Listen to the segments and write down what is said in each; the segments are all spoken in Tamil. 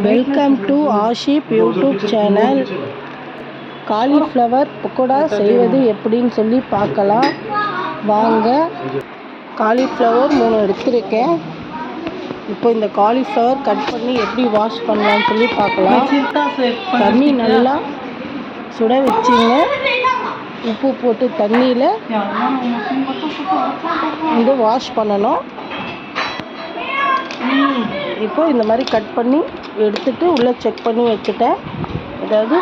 Welcome to Ashif YouTube channel cauliflower pakoda செய்வது எப்படின்னு சொல்லி பார்க்கலாம். வாங்க. காலிஃப்ளவர் மூணு எடுத்திருக்கேன். இப்போ இந்த காலிஃப்ளவர் கட் பண்ணி எப்படி வாஷ் பண்ணலாம்னு சொல்லி பார்க்கலாம். தண்ணி நல்லா சுட வச்சுங்க உப்பு போட்டு தண்ணியில் வந்து வாஷ் பண்ணணும். இப்போ இந்த மாதிரி கட் பண்ணி எடுத்துட்டு உள்ளே செக் பண்ணி வச்சுட்டேன் அதாவது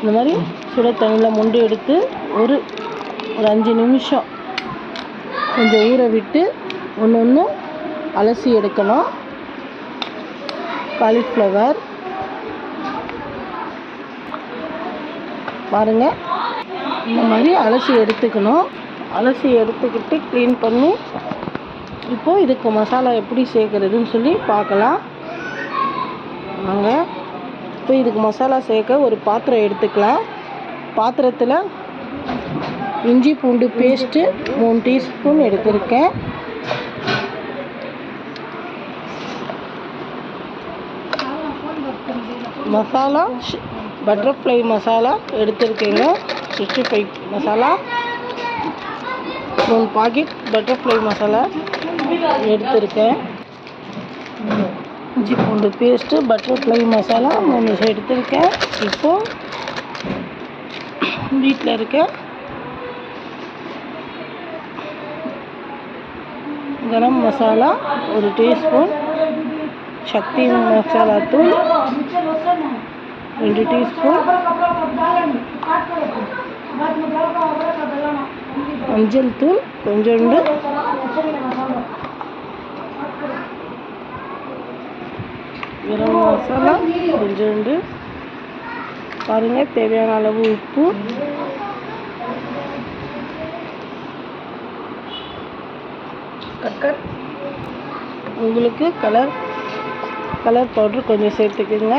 இந்த மாதிரி சுட தண்ணியில் முண்டு எடுத்து ஒரு ஒரு அஞ்சு நிமிஷம் கொஞ்சம் ஊற விட்டு ஒன்று ஒன்று அலசி எடுக்கணும். காலிஃப்ளவர் பாருங்கள் இந்த மாதிரி அலசி எடுத்துக்கணும். அலசி எடுத்துக்கிட்டு க்ளீன் பண்ணி இப்போது இதுக்கு மசாலா எப்படி சேர்க்குறதுன்னு சொல்லி பார்க்கலாம். வாங்க. இப்போ இதுக்கு மசாலா சேர்க்க ஒரு பாத்திரம் எடுத்துக்கலாம். பாத்திரத்தில் இஞ்சி பூண்டு பேஸ்ட்டு மூணு டீஸ்பூன் எடுத்திருக்கேன். மசாலா பட்டர்ஃப்ளை மசாலா எடுத்திருக்கேங்க. Sixty five masala. மூணு பாக்கெட் பட்டர்ஃப்ளை மசாலா எடுத்திருக்கேன். இஞ்சி பூண்டு பேஸ்ட்டு பட்டர்ஃப்ளை மசாலா மூணு எடுத்திருக்கேன் இப்போது வீட்டில் இருக்க கரம் மசாலா ஒரு டீஸ்பூன் சக்தி மசாலா தூள் ரெண்டு டீஸ்பூன் மஞ்சள் தூள் கொஞ்சோண்டு கரம் மசாலா கொஞ்சோண்டு பாருங்கள் தேவையான அளவு உப்பு. கட் உங்களுக்கு கலர் கலர் பவுட்ரு கொஞ்சம் சேர்த்துக்குங்க.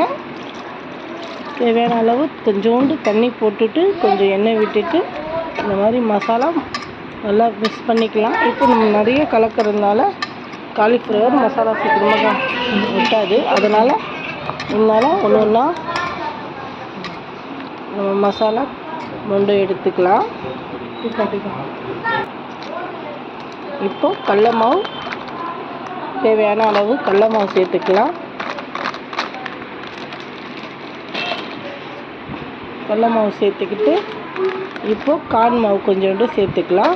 தேவையான அளவு கொஞ்சோண்டு தண்ணி போட்டுட்டு கொஞ்சம் எண்ணெய் விட்டுட்டு இந்த மாதிரி மசாலா நல்லா மிக்ஸ் பண்ணிக்கலாம். இப்போ நம்ம நிறைய கலக்கிறதுனால காலிஃப்ளவர் மசாலா சீக்கிரமாக விட்டாது அதனால் இருந்தாலும் ஒன்று ஒன்றா நம்ம மசாலா மொண்டு எடுத்துக்கலாம். இப்போ கடல மாவு தேவையான அளவு கடல மாவு சேர்த்துக்கலாம். கடல மாவு சேர்த்துக்கிட்டு இப்போது கார்ன் மாவு கொஞ்சோண்டு சேர்த்துக்கலாம்.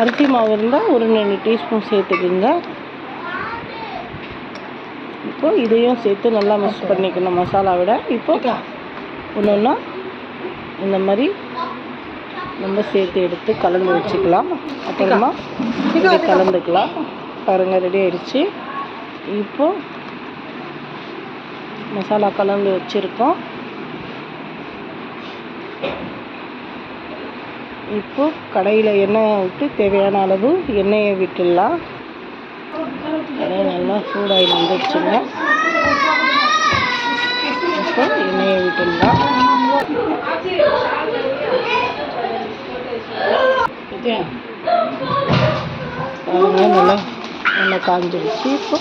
அரிசி மாவு இருந்தால் ஒரு ரெண்டு டீஸ்பூன் சேர்த்துக்குங்க. இப்போ இதையும் சேர்த்து நல்லா மிக்ஸ் பண்ணிக்கணும் மசாலாவோட இப்போ ஒன்று ஒன்றா இந்த மாதிரி நம்ம சேர்த்து எடுத்து கலந்து வச்சுக்கலாம். அப்புறமா இதை கலந்துக்கலாம். பாருங்கள் ரெடி ஆயிடுச்சு. இப்போ மசாலா கலந்து வச்சுருக்கோம். இப்போ கடையில் எண்ணெய் விட்டு தேவையான அளவு எண்ணெயை விட்டுடலாம். கடாய் நல்லா சூடாகி வந்துடுச்சுங்க இப்போ எண்ணெயை விட்டுடலாம். பாருங்க நல்லா நல்லா காஞ்சிடுச்சு இப்போ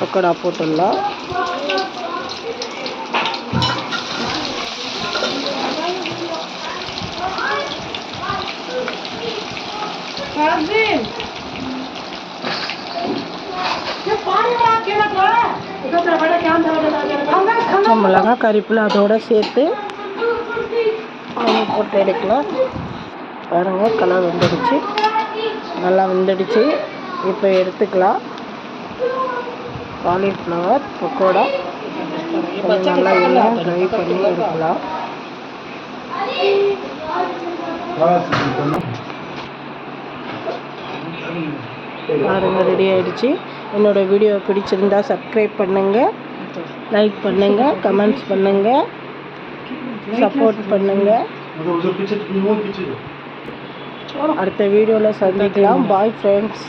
பக்கடா போட்டுடலாம். மிளகா கறிப்பில் அதோட சேர்த்து போட்டு எடுக்கலாம். பாருங்கள் கலர் வந்துடுச்சு. நல்லா வெந்துடுச்சு. இப்போ எடுத்துக்கலாம். காலிஃப்ளவர் பக்கோடா. நல்லா எண்ணெய் ட்ரை பண்ணி எடுக்கலாம். பாருங்க ரெடி ஆயிடுச்சு. என்னோட வீடியோ பிடிச்சிருந்தா சப்ஸ்கிரைப் பண்ணுங்கள் லைக் பண்ணுங்கள் கமெண்ட்ஸ் பண்ணுங்கள் சப்போர்ட் பண்ணுங்கள் அடுத்த வீடியோவில் சந்திக்கலாம். Bye friends